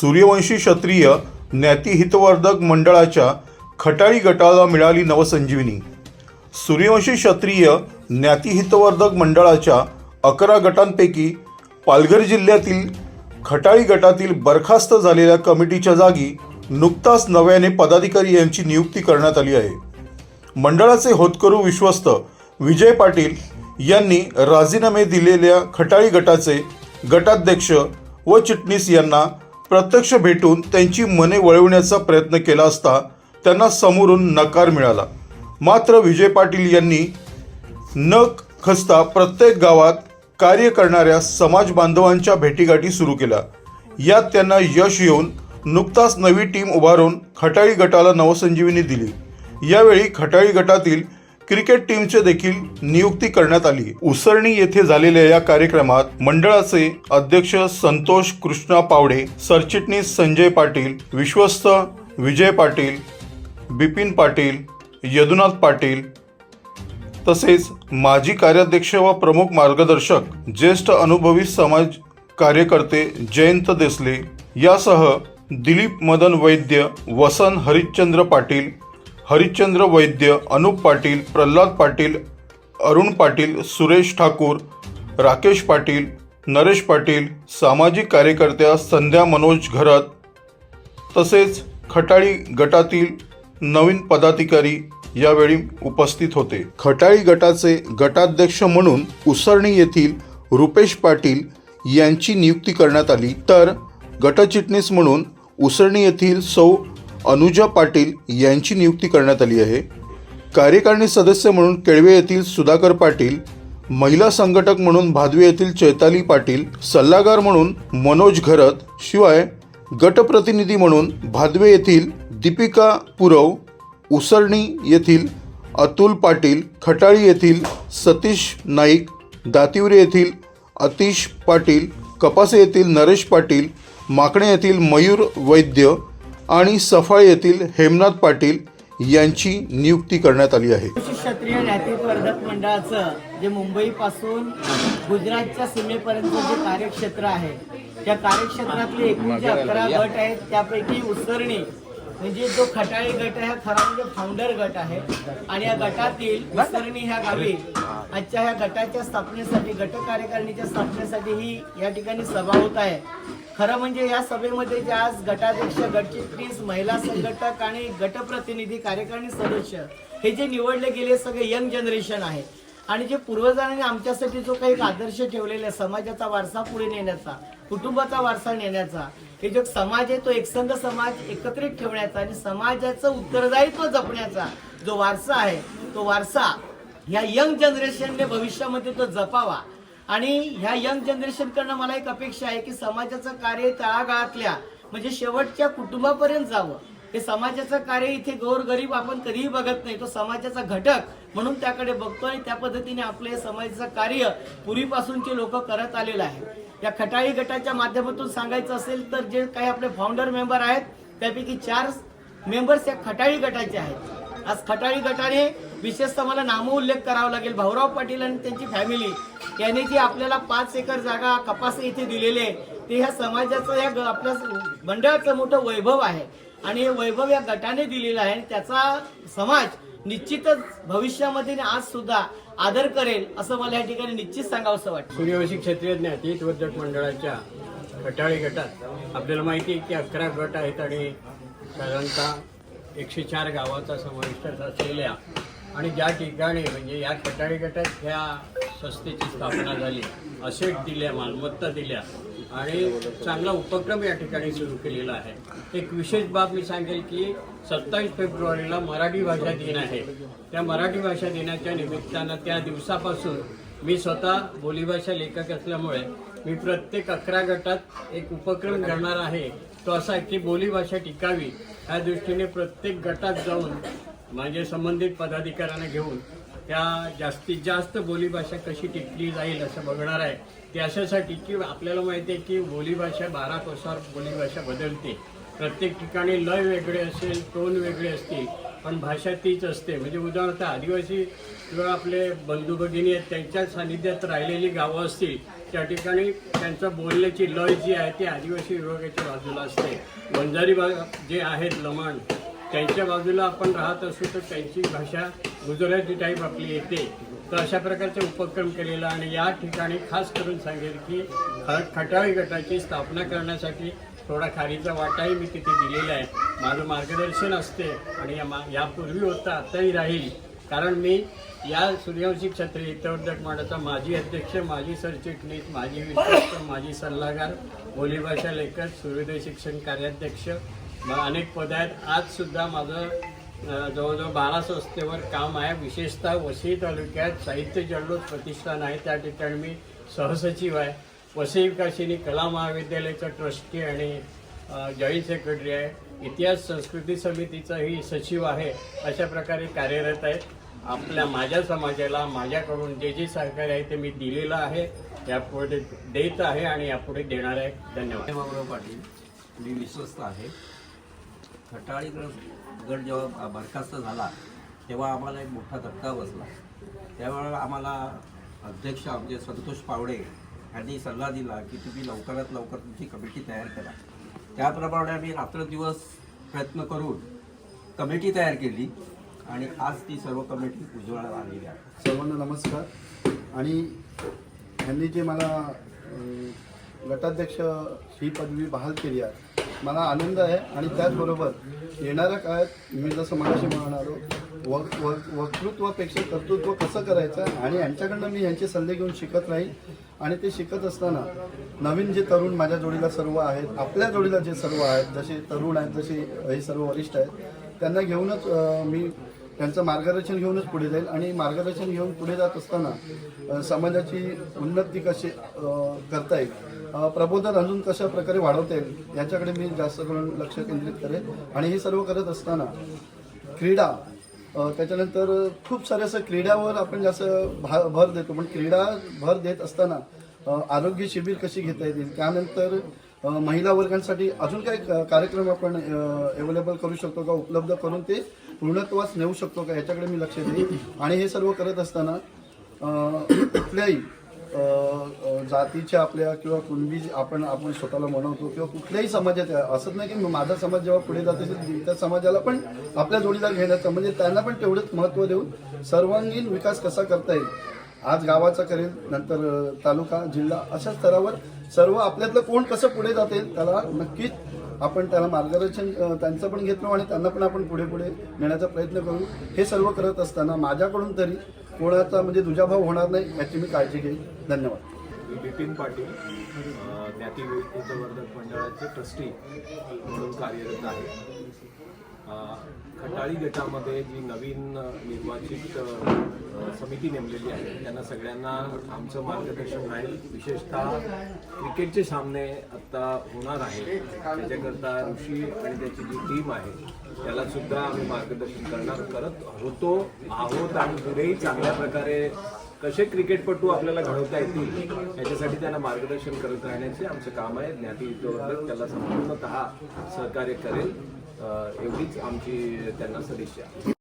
सूर्यवंशी क्षत्रिय ज्ञातिहितवर्धक मंडळाच्या खटाळी गटाला मिळाली नवसंजीवनी. सूर्यवंशी क्षत्रिय ज्ञातिहितवर्धक मंडळाच्या अकरा गटांपैकी पालघर जिल्ह्यातील खटाळी गटातील बरखास्त झालेल्या कमिटीच्या जागी नुकताच नव्याने पदाधिकारी यांची नियुक्ती करण्यात आली आहे. मंडळाचे होतकरू विश्वस्त विजय पाटील यांनी राजीनामे दिलेल्या खटाळी गटाचे गटाध्यक्ष व चिटणीस यांना प्रत्यक्ष भेटून त्यांची मने वळवण्याचा प्रयत्न केला असता त्यांना समोरून नकार मिळाला. मात्र विजय पाटील यांनी न खचता प्रत्येक गावात कार्य करणाऱ्या समाज बांधवांच्या भेटीगाठी सुरू केल्या. यात त्यांना यश येऊन नुकताच नवी टीम उभारून खटाळी गटाला नवसंजीवनी दिली. यावेळी खटाळी गटातील क्रिकेट टीमचे देखील नियुक्ती करण्यात आली. उसरणी येथे झालेल्या या कार्यक्रमात मंडळाचे अध्यक्ष संतोष कृष्णा पावडे सरचिटणीस संजय पाटील विश्वस्त विजय पाटील बिपिन पाटील यदुनाथ पाटील तसेच माजी कार्याध्यक्ष व प्रमुख मार्गदर्शक ज्येष्ठ अनुभवी समाज कार्यकर्ते जयंत देसले यासह दिलीप मदन वैद्य वसन हरिश्चंद्र पाटील हरिश्चंद्र वैद्य अनुप पाटील प्रल्हाद पाटील अरुण पाटील सुरेश ठाकूर राकेश पाटील नरेश पाटील सामाजिक कार्यकर्त्या संध्या मनोज घरत तसेच खटाळी गटातील नवीन पदाधिकारी यावेळी उपस्थित होते. खटाळी गटाचे गटाध्यक्ष म्हणून उसरणी येथील रुपेश पाटील यांची नियुक्ती करण्यात आली. तर गटचिटणीस म्हणून उसरणी येथील सौ अनुजा पाटील यांची नियुक्ती करण्यात आली आहे. कार्यकारिणी सदस्य म्हणून केळवे येथील सुधाकर पाटील महिला संघटक म्हणून भादवे येथील चैताली पाटील सल्लागार म्हणून मनोज घरत शिवाय गटप्रतिनिधी म्हणून भादवे येथील दीपिका पुरव उसरणी येथील अतुल पाटील खटाळी येथील सतीश नाईक दातिवरे येथील अतिश पाटील कपासे येथील नरेश पाटील माकणे येथील मयूर वैद्य आणि सफाळ येथील हेमनाथ पाटील यांची नियुक्ती करण्यात आली आहे. क्षत्रिय ज्ञातीवर्धक मंडळाचं जे मुंबईपासून गुजरातच्या सीमेपर्यंत जे कार्यक्षेत्र आहे त्या कार्यक्षेत्रातले एकूण जे अकरा गट आहेत त्यापैकी उसरणी म्हणजे जो खटाळी गट आहे हा खरा म्हणजे फाउंडर गट आहे. आणि या गटातील विसरणी ह्या गावी आजच्या ह्या गटाच्या स्थापनेसाठी गट कार्यकारिणीच्या स्थापनेसाठी ही या ठिकाणी सभा होत आहे. खरं म्हणजे या सभेमध्ये जे आज गटाध्यक्ष गटचिटणीस महिला संघटक आणि गटप्रतिनिधी कार्यकारिणी सदस्य हे जे निवडले गेले सगळे यंग जनरेशन आहे. आणि जे पूर्वजांनी आमच्यासाठी जो काही आदर्श ठेवलेला आहे समाजाचा वारसा पुढे नेण्याचा कुटुंबाचा वारसा नेण्याचा हे जो समाज आहे तो एकसंध समाज एकत्रित ठेवण्याचा आणि समाजाचं उत्तरदायित्व जपण्याचा जो वारसा आहे तो वारसा ह्या यंग जनरेशनने भविष्यामध्ये तो जपावा. आणि ह्या यंग जनरेशनकडनं मला एक अपेक्षा आहे की समाजाचं कार्य तळागाळातल्या म्हणजे शेवटच्या कुटुंबापर्यंत जावं. हे समाजाचं कार्य इथे गोरगरीब आपण कधीही बघत नाही. तो समाजाचा घटक म्हणून त्याकडे बघतो आणि त्या पद्धतीने आपलं हे समाजाचं कार्य पूर्वीपासूनचे लोक करत आलेलं आहे. या खटाळी गटाच्या माध्यमातून सांगायचं असेल तर जे काही आपले फाउंडर मेंबर आहेत त्यापैकी चार मेंबर्स या खटाळी गटाचे आहेत. आज खटाळी गटाने विशेषतः मला नामोल्लेख करावा लागेल. भाऊराव पाटील आणि त्यांची फॅमिली याने जी आपल्याला पाच एकर जागा कपास इथे दिलेले आहे. ते ह्या समाजाचं या आपलं आपल्या मंडळाचं मोठं वैभव आहे. आणि हे वैभव या गटाने दिलेलं आहे आणि त्याचा समाज निश्चितच भविष्यामध्ये आज सुद्धा आदर करेल असं मला या ठिकाणी निश्चित सांगावंसं वाटतं. सूर्यवंशी क्षत्रिय ज्ञातिवर्धक मंडळाच्या खटाळी गटात आपल्याला माहिती आहे की अकरा गट आहेत आणि साधारणतः एकशे चार गावाचा समाविष्ट असलेल्या आणि ज्या ठिकाणी म्हणजे या खटाळी गटात ह्या संस्थेची स्थापना झाली असेट दिल्या मालमत्ता दिल्या आणि चांगला उपक्रम या ठिकाणी सुरू केलेला आहे. एक विशेष बाब मी सांगेल की सत्तावीस फेब्रुवारीला मराठी भाषा दिन आहे. त्या मराठी भाषा दिनाच्या निमित्तानं त्या दिवसापासून मी स्वतः बोलीभाषा लेखक असल्यामुळे मी प्रत्येक अकरा गटात एक उपक्रम करणार आहे. तो असा की बोलीभाषा टिकावी ह्या दृष्टीने प्रत्येक गटात जाऊन म्हणजे संबंधित पदाधिकाऱ्यांना घेऊन त्या जास्तीत जास्त बोलीभाषा कशी टिकली जाईल असं बघणार आहे. ते अशासाठी की आपल्याला माहिती आहे की बोलीभाषा बारा कोसार बोलीभाषा बदलते. प्रत्येक ठिकाणी लय वेगळे असेल टोन वेगळे असतील पण भाषा तीच असते. म्हणजे उदाहरणार्थ आदिवासी किंवा आपले बंधू भगिनी आहेत त्यांच्या सानिध्यात राहिलेली गावं असतील त्या ठिकाणी त्यांचं बोलण्याची लय जी आहे ती आदिवासी विभागाच्या बाजूला असते. वंजारी भाग जे आहेत लमाण त्यांच्या बाजूला आपण राहत असू तर त्यांची भाषा गुजराती टाईप आपली येते. तर अशा प्रकारचे उपक्रम केलेला आणि या ठिकाणी खास करून सांगेल की ख- खटाळी गटाची स्थापना करण्यासाठी थोडा खारीचा वाटाही मी तिथे दिलेला आहे. माझं मार्गदर्शन असते आणि या मा यापूर्वी होतं आताही राहील. कारण मी या सूर्यवंशी क्षत्रिय हितवर्धक मंडळाचा माजी अध्यक्ष माजी सरचिटणीस माजी विश्वस्त माजी सल्लागार बोलीभाषा लेखक सूर्योदय शिक्षण कार्याध्यक्ष अनेक पद आहेत. आजसुद्धा माझं जवळजवळ बारा संस्थेवर काम आहे. विशेषतः वसई तालुक्यात साहित्य जल्लोष प्रतिष्ठान आहे. त्या ठिकाणी मी सहसचिव आहे. वसई विकासिनी कला महाविद्यालयाचा ट्रस्टी आणि जॉईंट सेक्रेटरी आहे. इतिहास संस्कृती समितीचाही सचिव आहे. अशा प्रकारे कार्यरत आहे आपल्या माझ्या समाजाला माझ्याकडून जे जे सहकार्य आहे ते मी दिलेलं आहे. यापुढे देत आहे आणि यापुढे देणार आहे. धन्यवाद. पाटील मी विश्वस्त आहे. खटाळी गड जेव्हा बरखास्त झाला तेव्हा आम्हाला एक मोठा धक्का बसला. त्यावेळेला आम्हाला अध्यक्ष आमचे संतोष पावडे यांनी सल्ला दिला की तुम्ही लवकरात लवकर तुमची कमिटी तयार करा. त्याप्रमाणे आम्ही रात्रदिवस प्रयत्न करून कमिटी तयार केली आणि आज ती सर्व कमिटी उजवण्यात आलेली आहे. सर्वांना नमस्कार. आणि ह्यांनी जे मला गटाध्यक्ष ही पदवी बहाल केली आहे मला आनंद आहे आणि त्याचबरोबर येणाऱ्या काळात मी जसं मनाशी म्हणालो वक वक्तृत्वापेक्षा कर्तृत्व कसं करायचं आणि यांच्याकडनं मी यांचे सल्ले घेऊन शिकत राहील. आणि ते शिकत असताना नवीन जे तरुण माझ्या जोडीला सर्व आहेत आपल्या जोडीला जे सर्व आहेत जसे तरुण आहेत जसे हे सर्व वरिष्ठ आहेत त्यांना घेऊनच मी त्यांचं मार्गदर्शन घेऊनच पुढे जाईल आणि मार्गदर्शन घेऊन पुढे जात असताना समाजाची उन्नती कशी करता येईल? प्रबोधन अजून कशा प्रकारे वाढवता येईल याच्याकडे मी जास्त करून लक्ष केंद्रित करेन. आणि हे सर्व करत असताना क्रीडा त्याच्यानंतर खूप सारे असं क्रीडावर आपण जास्त भा भर देतो. पण क्रीडा भर देत असताना आरोग्य शिबिर कशी घेता येतील? त्यानंतर महिला वर्गांसाठी अजून काही कार्यक्रम आपण अवेलेबल करू शकतो का उपलब्ध करून ते पूर्णत्वास नेऊ शकतो का याच्याकडे मी लक्ष देईन. आणि हे सर्व करत असताना कुठल्याही जातीच्या आपल्या किंवा कुणबी आपण आपण स्वतःला म्हणवतो किंवा कुठल्याही समाजात असंच नाही की माझा समाज जेव्हा पुढे जात असेल त्या समाजाला पण आपल्या जोडीला घेण्याचं म्हणजे त्यांना पण तेवढंच महत्त्व देऊन सर्वांगीण विकास कसा करता येईल आज गावाचा करेल नंतर तालुका जिल्हा अशा स्तरावर सर्व आपल्यातलं कोण कसं पुढे जातील त्याला नक्कीच आपण त्याला मार्गदर्शन त्यांचं पण घेतलो आणि त्यांना पण आपण पुढे पुढे नेण्याचा प्रयत्न करू. हे सर्व करत असताना माझ्याकडून तरी कोणाचा म्हणजे दुजाभाव होणार नाही याची मी काळजी घेईन. धन्यवाद. मी बिपिन पाटील ज्ञाती मंडळाचे ट्रस्टी म्हणून कार्यरत आहे. खटाळी गटामध्ये जी नवीन निर्वाचित समिती नेमलेली आहे. त्यांना सगळ्यांना आमचं मार्गदर्शन राहील विशेषतः क्रिकेटचे सामने आत्ता होणार आहे त्याच्याकरता ऋषी आणि त्याची जी टीम आहे त्याला सुद्धा आम्ही मार्गदर्शन करणार. करत होतो आहोत आणि पुढेही चांगल्या प्रकारे कसे क्रिकेटपटू आपल्याला घडवता येतील याच्यासाठी त्यांना मार्गदर्शन करत राहण्याचे आमचं काम आहे. ज्ञाती त्याला संपूर्णतः सहकार्य करेल. एवढीच आमची त्यांना सदिच्छा.